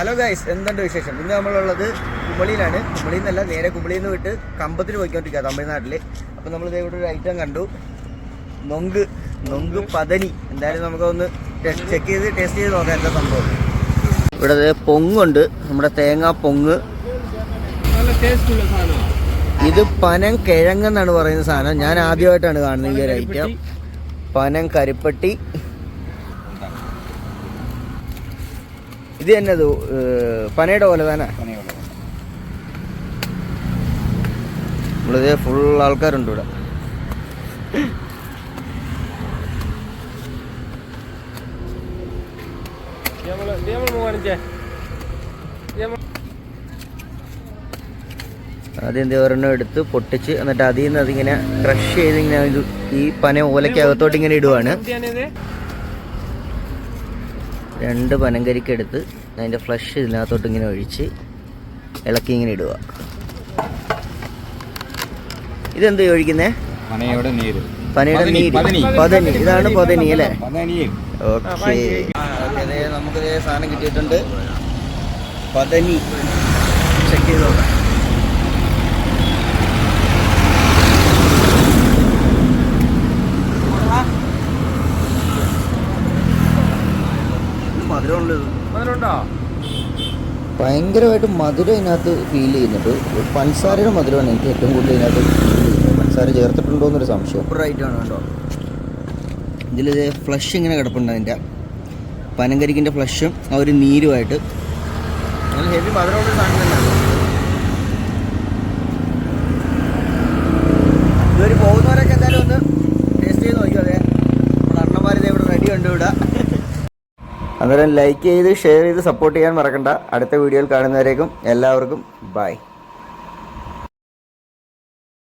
Hello guys എന്തുണ്ട് വിശേഷം? ഇന്ന് നമ്മളുള്ളത് കുമ്പളിയിലാണ് കുമ്പളിയിൽ നിന്നല്ല നേരെ കുമ്പളിയിൽ നിന്ന് വിട്ട് കമ്പത്തിന് പോയിക്കൊണ്ടിരിക്കുക തമിഴ്നാട്ടിൽ അപ്പോൾ നമ്മൾ ഇവിടെ ഒരു ഐറ്റം കണ്ടു. നൊങ്ക് നൊങ്ക് പതനി. എന്തായാലും നമുക്കൊന്ന് ചെക്ക് ചെയ്ത് ടേസ്റ്റ് ചെയ്ത് നോക്കാം എന്താ സംഭവം. ഇവിടെ പൊങ്ങുണ്ട്. നമ്മുടെ തേങ്ങാ പൊങ്ങ്. ഇത് പനം കിഴങ്ങെന്നാണ് പറയുന്ന സാധനം. ഞാൻ ആദ്യമായിട്ടാണ് കാണുന്നത് ഈ ഒരു ഐറ്റം പനം കരിപ്പട്ടി. ഇത് തന്നെത് പനയുടെ പോലെ തന്നെ. നമ്മളിത് ഫുൾ ആൾക്കാരുണ്ട് ഇവിടെ. ആദ്യം എന്ത് ഒരെണ്ണം എടുത്ത് പൊട്ടിച്ച് എന്നിട്ട് അതിൽ നിന്ന് അതിങ്ങനെ ക്രഷ് ചെയ്ത് ഇങ്ങനെ ഈ പന ഓലയ്ക്കകത്തോട്ട് ഇങ്ങനെ ഇടുവാണ്. രണ്ട് പനങ്കരിക്കെടുത്ത് അതിന്റെ ഫ്ലഷ് ഇതിനകത്തോട്ട് ഇങ്ങനെ ഒഴിച്ച് ഇളക്കി ഇങ്ങനെ ഇടുക. ഇതെന്ത് ഒഴിക്കുന്നേ? പനയുടെ നീര്. പനയുടെ പതനി, നീര്. പതനി. ഇതാണ് പതനി അല്ലേ? ഓക്കെ. നമുക്ക് സാധനം കിട്ടിയിട്ടുണ്ട്. പതനി. ചെക്ക് ചെയ്ത് നോക്കാം മധുരമുള്ളത്. ഭയങ്കരമായിട്ട് മധുരം ഇതിനകത്ത് ഫീൽ ചെയ്യുന്നുണ്ട്. പഞ്ചസാരയുടെ മധുരമാണ് എനിക്ക് ഏറ്റവും കൂടുതൽ ഇതിനകത്ത് പൻസാര ചെയ്യുന്നത്. പഞ്ചസാര ചേർത്തിട്ടുണ്ടോ എന്നൊരു സംശയം. ആണ് കേട്ടോ. ഇതിൽ ഫ്ലഷ് ഇങ്ങനെ കിടപ്പുണ്ട് അതിന്റെ. പനങ്കരിക്കിന്റെ ഫ്ലഷും ആ ഒരു നീരുമായിട്ട്. ഹെവി മധുരമുള്ള സാധനം തന്നെയാണ് ഇതുവരെ പോകുന്നവരൊക്കെ എന്തായാലും ഒന്ന് ടേസ്റ്റ് ചെയ്ത് നോക്കിയോ അതെ നമ്മുടെ അണ്ണന്മാർ ഇത് ഇവിടെ റെഡി ഉണ്ട് ഇവിടെ അന്നേരം ലൈക്ക് ചെയ്ത് ഷെയർ ചെയ്ത് സപ്പോർട്ട് ചെയ്യാൻ മറക്കണ്ട. അടുത്ത വീഡിയോയിൽ കാണുന്നവരേക്കും എല്ലാവർക്കും ബൈ